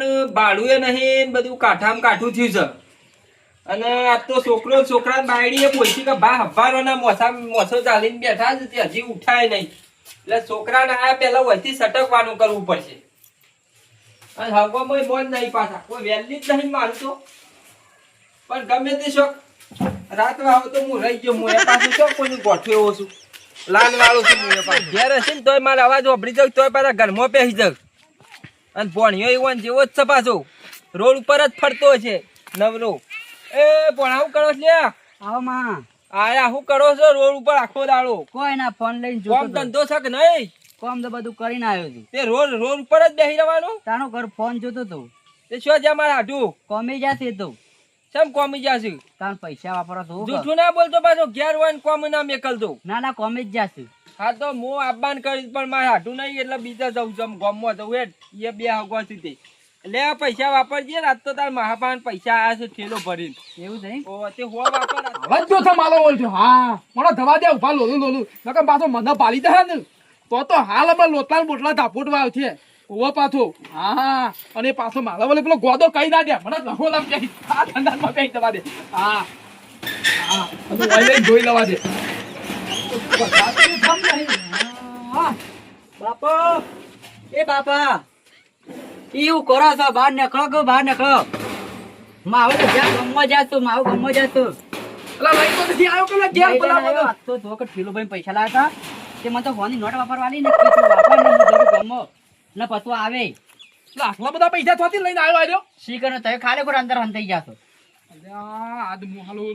પણ ભાડું નહીં બધું કાઠામાં કાઠું થયું છે. અને આ તો છોકરો છોકરા બાયડી એ બોલતી કે ભા હવારો ના મોસા મોસો ચાલીને બેઠા છે તે હજી ઉઠાય નહીં. એટલે છોકરાને આ પેલા વહીથી સટકવાનું કરવું પડશે. અને હવામાં મોન નહીં પાછા. કોઈ વહેલી જ નહીં માનતો. પણ ગમે તે શોખ. રાત વાવ તો હું રહી ગયો. હું એ પાછું શોખ કોઈ ગોઠવ્યો છું. લાલ વાળો છું હું એ પાછું. ઘેર હશે ને તોય મારો અવાજ વાપરી જાઉં તોય પાછા ઘરમાં બેસી જાઉં. અને ભણ્યો એવો ને જેવો જ છે પાછો. રોડ ઉપર જ ફરતો છે નવરો. એ ભણાવું કરો છે આવો માં આયા શું કરો છો રોડ ઉપર આખો દાડો? કોઈ ના ફોન લઈને કોમ તો. ધંધો છે કે નહીં? કોમ તો બધું કરીને આવ્યો છું. તે રોડ રોડ ઉપર જ બેસી રહેવાનું? તાનો ઘર ફોન જોતો તો. તે શું જ્યાં મારા હાટું? કોમી જશે તો. કેમ કોમી જશે તાર પૈસા વાપરો તો જૂઠું ના બોલતો પાછો ઘેર હોય ને કોમ ના મેકલતો. ના ના કોમી જ જશે હા તો હું આબાન કરીશ પણ મારે હાટું નહીં એટલે બીજા જવું છું. ગામમાં જવું હેડ એ બે હગવા સુધી. એટલે પૈસા વાપરજે રાત તો તાર મહાપાન પૈસા આયા છે ઠેલો ભરીને. એવું છે? ઓ તે હો વાપર હવે જો છે માલો બોલજો હા મને ધવા દે ઊભા લોલું લોલું. નકર પાછો મને પાલી દે ને. તો તો હાલ અમે લોટલા ને બોટલા ધાપોટવા આવ છે ઓવો પાછો. હા અને પાછો માલા બોલે પેલો ગોદો કઈ ના દે. મને લખો લમ કે આ ધંધામાં કઈ દવા દે. હા હા. જોઈ લેવા દે. હા બાપા એ બાપા એવું કરો છો? બહાર નીકળો કે બહાર નીકળો? માવું તો જ્યાં ગમવા જાતું માવું ગમવા જાતું અલા લઈ તો નથી આવ્યો કે પેલા બધો. તો જો કે ઠીલો ભાઈ પૈસા લાવ્યા હતા. તે મને તો ફોનની નોટ વાપરવાની ને કીધું. વાપર ને હું બધું ગમો. ને પછું આવે. આટલા બધા પૈસા થોતી લઈને આવ્યો આવ્યો શીખર તમે ખાલી ખોટ અંદર હંતાઈ જાશો. અલ્યા આદ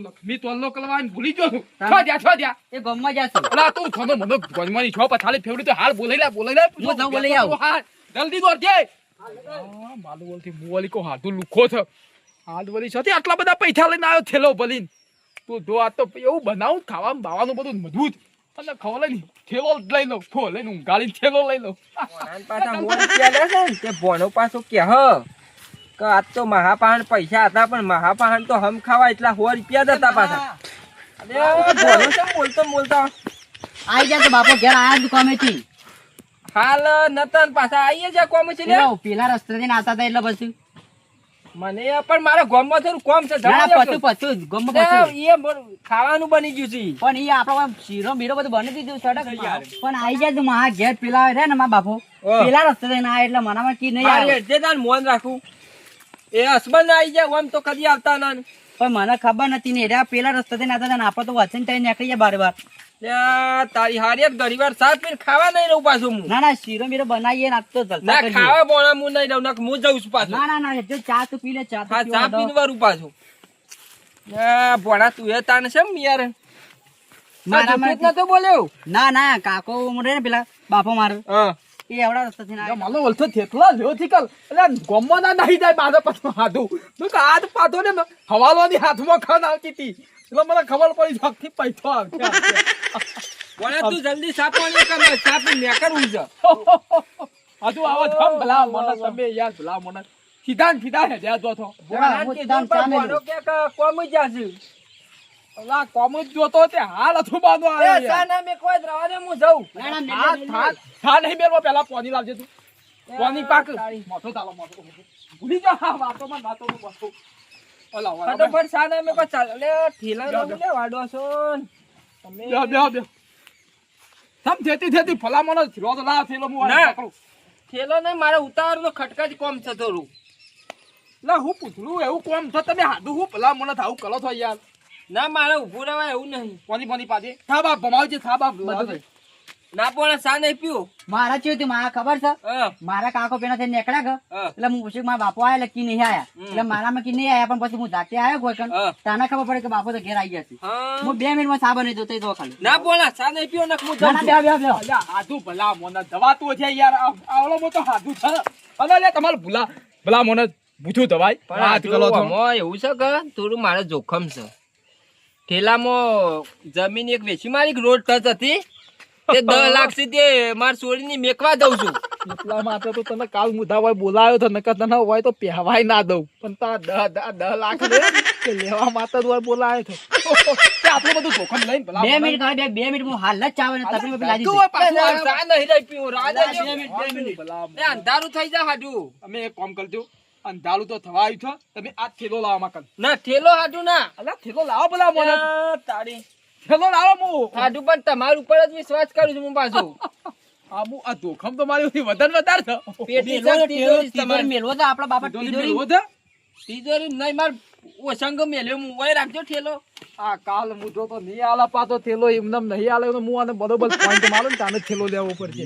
લક્ષ્મી તોલ્લો કલવાન ભૂલી ગયો છું. છો દ્યા છો દ્યા એ ગમવા જાશો અલા તું થોનો મને ગોજમાની છો પછાલી ફેવડી તો હાલ બોલાઈ લે બોલાઈ લે હું જાઉં બોલાઈ આવું. હા જલ્દી દોડજે હા માલુ બોલતી મુવાલી કો હાથું લુખો છે. હાથ વળી છે આટલા બધા પૈસા લઈને આવ્યો થેલો ભલીન. તું જો આ તો એવું બનાવું ખાવાનું બાવાનું બધું મજબૂત. અને ખવલે લઈ થેલો લઈ લઉં. ફો લઈને ઊંઘાડી થેલો લઈ લઉં. ભણો પાછો કે હ? કે આજ તો મહાપાહન પૈસા હતા પણ મહાપાહન તો હમ ખાવા એટલા સો રૂપિયા જ હતા પાછા. બોલતો બોલતો? આઈ જા તો બાપો ઘેર આયા દુકાનેથી હાલ નતન પાછા આવીએ જા કોમ છે ને? પેલા રસ્તે થી નાતા હતા એટલે પછી. મને પણ મારા ગામમાં થોડું કોમ છે ના ના, પછું પછું ગમ એ ખાવાનું બની ગયું છે. પણ એ આપણો શીરો બીરો બધું બની દીધું સડક. પણ આઈ જાય તું મારા ઘેર પેલા રે ને મારા બાપો. પેલા રસ્તે ના આયા એટલે મનામાં કી નહીં આવે. એટલે તાર મોન રાખું. એ હસબન્ડ આવી જાય આમ તો કદી આવતા ના પણ મને ખબર નથી ને એરા પેલા રસ્તે થી નાતા આપણે તો વચન થઈને નીકળી જાય બાર બાર. તારી હારી ઘણી વાર સાત પીને ખાવા નહીં રહું પાછું હું. ના ના શીરો મીરો બનાવીએ ને તો ના ખાવા બોણા હું નહીં રહું ના હું જઉં છું પાછું. ના ના ના જો ચા તો પી લે ચા હા ચા. પીને વારું પાછું. ભોળા તું એ તાને છે ને યાર. મારા બોલ્યો? ના ના કાકો રે ને પેલા બાપો મારો. હા. એ એવડા રસ્તે થઈને જો માલો ઓલથો થેટલો લ્યો થી કલ. એટલે ગમવા ના નહીં જાય મારા પાછું હાથું તું કે હાથ પાથો ને હવાલોની હાથમાં ખાન આવતી હતી એટલે મને ખબર પડી શોખથી પૈસો આવશે ભોળા તું જલ્દી ચા પાણી કર ચા પી મેકરવું છે આવો જમ ભલા મને તમે યાર ભલા મને. સીધા સીધા હે જો મેલું. ભોળો કે કે કોમ જ જાશે? અલા કોમ જ જોતો તે હાલ અથું બાંધો એ. ના મેં કોઈ રવા દે હું જઉં. ના ના નહીં મેલવો પેલા પોની લાવજે તું. પોની પાક. મોટો ચાલો મોટો ભૂલી જા હા વાતોમાં વાતોમાં વાતો. ઓલા ઓલા ફટાફટ ચા ના કોઈ ચાલ લે ઠેલા ના લે વાડો છો તમે બે બે બે તમ જેતી થેતી ફલામણો લાવ થેલો હું પકડું. ઠેલો નહીં મારે ઉતારનો ખટકા જ કોમ છે થોડું. લા હું પૂછલું એવું કોમ છો? તમે હાદુ હું ભલા મને થાવું કરો છો યાર? ના મારે ઊભું રહેવાય એવું નહીં. પોની પોની પાજે. થા બાપ ભમાવજે થા બાપ બધું ના પણ સા નહીં પીવું? મારા ચેવું તે મારા ખબર છે? મારા કાકો પેલા થઈને નીકળ્યા કે એટલે હું પૂછ્યું મારા બાપો આયા એટલે કી નહીં આયા. એટલે મારામાં કી નહીં આયા પણ પછી હું જાતે આવ્યો કોઈ કણ હા. ખબર પડે કે બાપો તો ઘેર આવી ગયા છે. હું. બે મિનિટમાં સાબ બની જોતો તો ખાલી. ના બોલા સા નહીં પીવો? ને હું છું. બે બે બે. ભલા મોને દવાતું છે યાર. આવળો મોટો હાથું છે. અને લે તમારે ભૂલા ભલા મોને ભૂથું દવાઈ હાથ કરો તો. એવું છે કે થોડું મારે જોખમ છે. ઠેલામાં જમીન એક વેચી મારી રોડ ટચ હતી તે દસ લાખ સુધી માર છોડીને મેકવા દઉં છું એટલા માટે તો તને કાલ મુદ્દા હોય બોલાયો તો નકર તને હોય તો પહેવાય ના દઉં પણ તા દહ દહ દહ લાખ લેવા માટે જ બોલાયો તો તે બધું જોખમ લઈને ભલા બે મિનિટ બે બે મિનિટ હું હાલ જ ચા બની તકલીફ પેલા તું પાછું ચા નહીં રહી પીવું રાહ બે મિનિટ, બે મિનિટ. ભલા અંધારું થઈ જાય હાડું અમે એક કામ કરજો અંધારું તો થવા આવ્યું છો. તમે આ થેલો લાવો માં ના થેલો હાટું ના. અલા થેલો લાવો ભલા મને. તારી થેલો લાવો મુ. હાટું પણ તમારા ઉપર જ વિશ્વાસ કરું છું હું પાછો. આબુ આ ધોખમ તો મારી વધારે વધારે છે. પેટી મેલવો તિજોરી તમારી. મેલવો છે આપણા બાપા તિજોરી મેળવો છે? તિજોરી નહીં માર ઓસંગ મેલ્યો હું ઓય રાખજો થેલો આ કાલ મુઠો તો નહીં આલા પાતો થેલો એમને એમ નહીં આલે તો હું આને બરોબર પોઈન્ટ મારું ને તાને થેલો લેવો પડશે.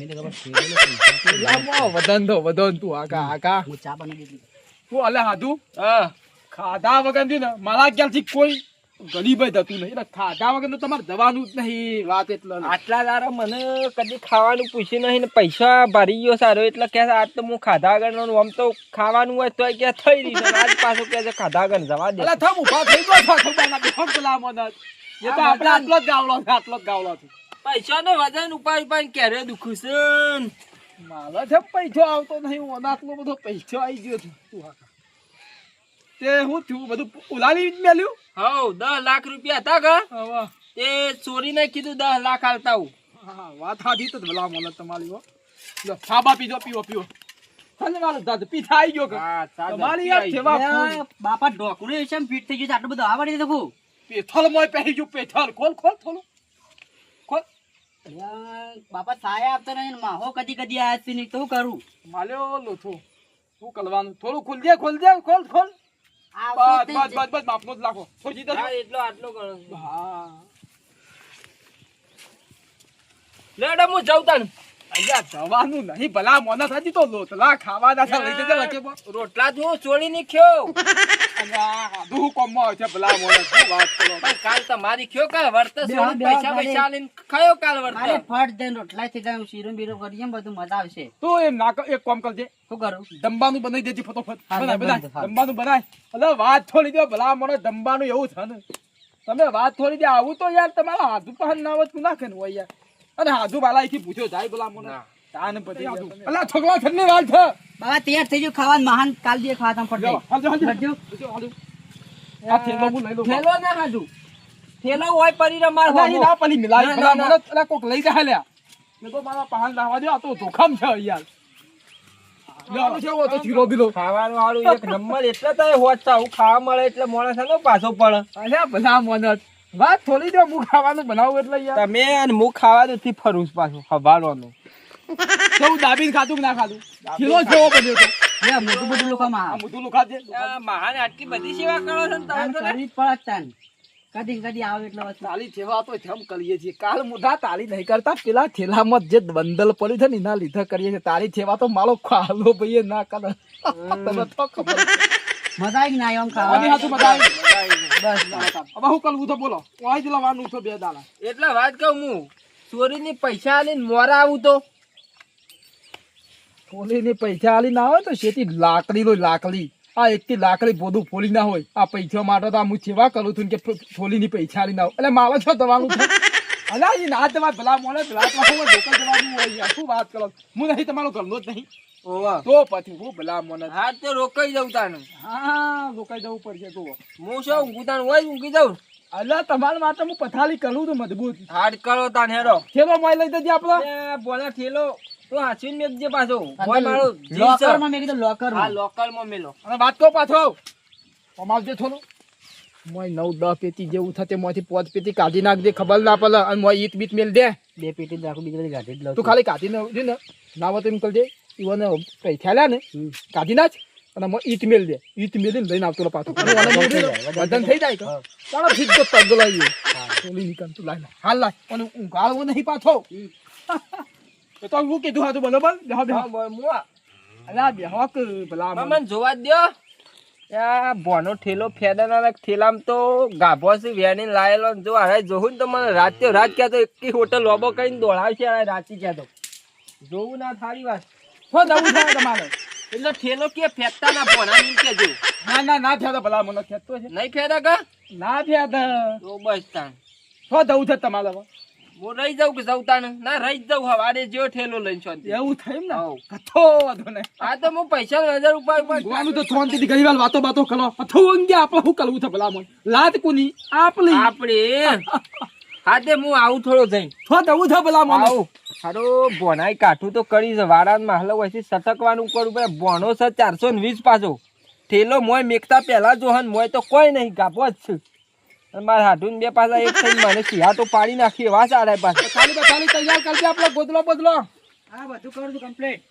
વધન તો વધન તું આકા આકા હું ચા બની દીધી તું અલે હાધું? હા. ખાધા વગર ને મારા ખ્યાલથી કોઈ ગરીબ જ હતું નહીં. એટલે ખાધા વગર તમારે દવાનું જ નહીં વાત એટલે આટલા દારા મને કદી ખાવાનું પૂછ્યું નહીં ને પૈસા ભરી ગયો સારો એટલે કે આજ તો હું ખાધા આગળ આમ તો ખાવાનું હોય તો કે થઈ રહી આજ પાછું કે છે ખાધા વગર જવા દે. અલા થમ ઊભા થઈ ગયો છો થબાના બેહો પેલા મને. એ તો આપણે આટલો જ ગાવલો છે આટલો જ ગાવલો છે. પૈસા નો વજન ઉપાય ઉપાય ક્યારે દુખું છે? મારા છે પૈસો આવતો નહીં આટલો બધો પૈસો આવી ગયો છે. તું હા તે હું થયું? બધું ઉલાલી જ મેલ્યું હવ દસ લાખ રૂપિયા હતા કા? તે ચોરીને કીધું દસ લાખ આલતા હું હા વાત હાથી તો ભલા મને તમારી લો સાબા પીજો પીવો પીવો. બાપા ડોકડું છે ફીટ થઈ ગયું આટલું બધું આવડી દેખું પેથલ મોય પહેરી ગયું પેથલ ખોલ ખોલ થોડું. બાપા સાયા આપતા નહીં માહો કદી કદી આયા છે નહીં તો શું કરું? માલ્યો લોથો શું કરવાનું? થોડું ખોલજે ખોલજે ખોલ ખોલ બસ બસ બસ બસ માપનો જ લાખો થોડી દે એટલો આટલો હા. લેડો હું જાઉં તાન અહીંયા જવાનું નહીં ભલા મોના થાતી તો ખાવાના છે લઈ જજે વચ્ચે રોટલા તો હું ની ખ્યો અહીંયા હાધું કોમમાં આવે છે ભલા મોના શું વાત કરો પણ કાલ તમારી ખ્યો કાલ વર્ત બે પૈસા પૈસા આલીને ખાયો કાલ મારે વર્ત ફટ દઈને રોટલા થઈ જાય શીરો બીરો કરીએ બધું મજા આવશે. તું એમ ના એક કામ કરજે. શું કરું? દંબાનું બનાવી દેજે ફટોફટ. બનાય બનાય દંબાનું, બનાય. અલે વાત થોડી દે ભલા મને દંબાનું એવું છે ને. તમે વાત થોડી દે આવું તો યાર તમારા હાથું પહન ના નાખે ને હોય યાર. અને હાથું બાલા એથી પૂછ્યો જાય બોલા મને? ના. પતી અલા છોકરા ઠંડી વાત છે. બાબા તૈયાર થઈ ગયું ખાવાનું મહાન કાલ દે ખાવા તમે જાઓ, ફટ હાલજો, હાલજો. હાલજો. હાલજો, હાલજો. આ થેલો હું લઈ લઉં. થેલો ના હાજુ. થેલો હોય પરી રમાર અલા, ના પેલી મિલાવી ભલા મને. અલા કોક લઈ જાય લ્યા. મેં તો મારા પહાણ લાવવા દો આ તો જોખમ છે યાર. ખાવાનું એક નંબર એટલે તો હોત ખાવા મળે એટલે માણસ છે પાછો પડે. બધા ભલા મને. વાત થોડી દે હું ખાવાનું બનાવું એટલે યાર. તમે અને હું ખાવા થી ફરું છું પાછું હવારવાનું કેવું દાબીને ખાતું કે ના ખાતું કિલો જેવો બન્યો તો યાર મોટું બધું લોકો માં. મોટું લોકો છે. મહાન આટલી બધી સેવા કરો છો તમે તો કરી કરવી જ પડે જ તાન. કદી કદી આવે એટલે તાલી જેવા તો જેમ કરીએ છીએ. કાલ મુઢા તાલી નહીં કરતા પેલા થેલામાં જે બંદલ પડ્યું છે ને એના લીધે કરીએ છીએ. તારી જેવા તો મારો ખાલો ભાઈ ના કરે. તમે તો ખબર. મજા આવી ના એમ ખાવાની હાથું મજા આવી. બસ હવે હું કરવું તો બોલો. વાંચ લાવવાનું છે બે દાડા. એટલે વાત કહું હું. ચોરીની પૈસા આલીને મોરા આવું તો. ફોલીને પૈસા આલી ના હોય તો શેતી લાકડી લો લાકડી. આ એકથી લાકડી બોધું ફોલી ના હોય. આ પૈસા માટે તો હું સેવા કરું છું કે ફોલીની પૈસા આલી ના હોય. એટલે મારે છો દવાનું છે? અલા ના તમારે ભલા મોડે ભલા તો જવાનું હોય. શું વાત કરો? હું નહીં તમારો ઘરનો જ નહીં. તો પછી હું ભલા મને હા તો રોકાઈ જવું તાનું. હા રોકાઈ જવું પડશે તો હું શું ઊંઘું તાન હોય ઊંઘી જાઉં? અલા તમારા માટે હું પથારી કરું તો મજબૂત. હાડ કરો તાન હેરો થેલો મોય લઈ જજે આપણે. બોલા ઠેલો. તો હાચવીને મેકજે પાછો. મારો જીવ મેં લોકર હા લોકલમાં મેલો. અને વાત કહો પાછો. કમાવજે થોડું મોય નવ દસ પેટી જેવું થતે મોથી પોત પેટી કાઢી નાખજે ખબર ના પડે. અને મોય ઈટ બીટ મેલ દે. બે પેટી નાખું રાખું બીજી બધી જ લઉં તું ખાલી કાઢી ને છે ને. ના હોય તો એમ કરજે. ઈવોને પૈસા લ્યા ને કાઢી નાખ અને મો ઈટ મેલ દે. ઈટ મેલીને લઈને આવતો પાછો. વજન થઈ જાય તો ચાલો સીધો પગ ઓલી નીકળ તું લાઈ હાલ લાય. અને ઊંઘાડવો નહીં પાછો. તો હું કીધું હતું બરોબર? બેહો બેહો. હા મુઆ. અલા બેહો કે ભલા મને. જોવા દ્યો. આ બોનો ઠેલો ફેદાના ઠેલામાં તો ગાભો છે વેણી લાયેલો જો હવે જોઉં તો મને રાત્યો રાત ક્યાં તો એકી હોટલ લોબો કરીને દોડાવશે રાતી ક્યાં તો. જોવું ના થારી વાત. હો જવું છે તમારે. એટલે ઠેલો કે ફેંકતા ના કેજો ના ના ના ભલા મને ખેતો છે. નહીં કા? ના થયા તો બસ તાણ. હો જવું છે તમારે હું રહી જાઉં કે જવું તાણ? ના રહી જાઉં. હવારે જેવો ઠેલો લઈને છો એવું થયું ને? કથો વાંધો નહીં. આ તો હું પૈસા હજાર ઉપર ઉપર તો શાંતિથી ઘણી વાર વાતો બાતો કરો. કથો અંગે આપણે શું કરવું છે ભલા મને? લાત કોની આપલી આપણે? હા તે હું આવું થોડો જઈને. તો જવું છે ભલા મને. આવું. હારો ભોનાઈ કાઠું તો કરી છે. વાળા માહલો હોય સટકવાનું કરું ભાઈ ભોનો છે ચારસો ને વીસ પાછો. થેલો મોય મેકતા પહેલા જોહન મોય તો કોઈ નહીં કાપો જ છે. મારા હાડુન બે પાછા એક થઈને મને સિંહા તો પાડી નાખી એવા સારા પાછા. ખાલી ખાલી તૈયાર કરજે આપણો ગોદલો બદલો. હા બધું કરું છું કમ્પ્લીટ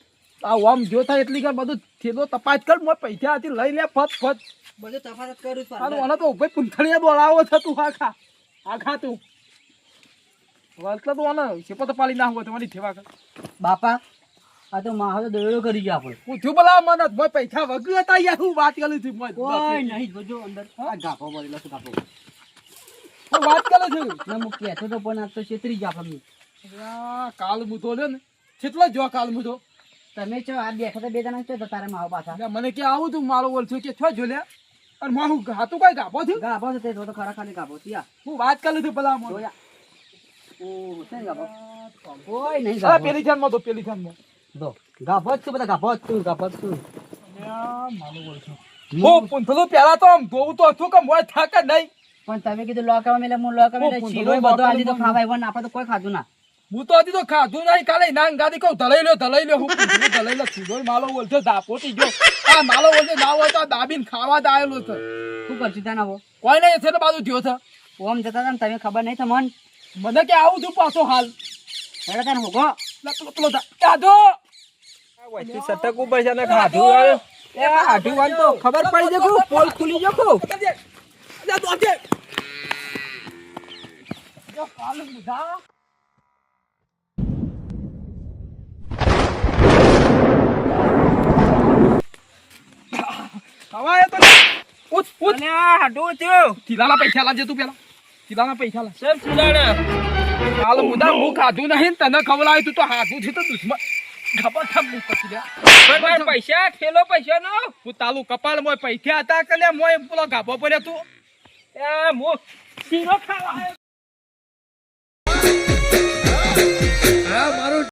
આ ઓમ જો થાય એટલી કર બધું થેલો તપાસ કર મોય પૈસા હતી લઈ લે ફત ફત બધું તફાવત કરું છું અને તો ભાઈ પૂંથળીએ બોલાવો છે તું આખા. આખા તું. વળતો તો આના શેપો તો પાલી ના હોય તમારી થેવા કર. બાપા આ તો માહો તો દોડો કરી ગયો આપણે. પૂછ્યું બોલા મને મોય પૈસા વગર હતા યાર હું વાત કરી છું મોય કોઈ નહીં જોજો અંદર. આ ગાફો મારી લસ ગાફો હું વાત કરું છું. ને હું કહેતો તો પણ આ તો છેતરી ગયા આપણને. આ કાલ મુતો છે ને. કેટલો જો કાલ મુતો તમે છો આ બેઠા તો બે જણા છો તો તારે માવો પાછા. મને કે આવું તું મારો બોલશું કે છો જોલ્યા અને માં હું હાતું કઈ ગાભો છું ગાભો છે તે તો ખરા ખાલી ગાભો છે હું વાત કરું છું પેલા મને જોયા. ઓ છે ગાભો કોઈ નહીં ગાભો પેલી જાનમાં તો પેલી જાનમાં જો ગાભો જ છું બધા ગાભો જ છું ગાભો જ છું. હું પૂંથલું પેલા તો આમ ધોવું તો હતું કે મોય થાક જ નહીં. પણ તમે કીધું લોકમાં મેલે હું લોકમાં મેલે શીરો બધો આલી તો બાકડમાં ખાવાય પણ આપણે તો કોઈ ખાધું ના. હું તો હજી તો ખાધું નહીં કાલે ના ગાદી કહું ધલાઈ લ્યો ધલાઈ લ્યો હું ધલાઈ લ્યો માલો બોલજો ગયો. આ માલો બોલજો ના હોય તો આ દાબીને ખાવા જ આયેલો છે. શું કરશું ત્યાં કોઈ નહીં છે બાજુ થયો છે. ઓમ જતા હતા તમે ખબર નહીં તમને મને કે આવું છું પાછો હાલ. એટલે તને હોગો પેલો પેલો દાદો વચ્ચે સટક ઉપર છે ને ખાધું આવે. એ હાડું વાન તો ખબર પડી જાય પોલ ખુલી ગયો કહું. દાદો આજે જો હાલ મુધા હવાએ તો. ઉત ઉત અને આ હાડું થયું. કિલાના પૈસા લાવજે તું પેલા. કિલાના પૈસા લાવ શેમ ચૂલાના? કાલ મુદા હું ખાધું નહીં ને તને ખવડાવ્યું તું તો હાથું છે તો દુશ્મન ખબર થમ હું પછી લ્યા. પણ મારા પૈસા ઠેલો પૈસાનો. હું તાલું કપાળ મોય પૈસા હતા કે લ્યા મોય પેલો ગાભો પડ્યો તું એ મો શીરો ખાવા આવ્યો.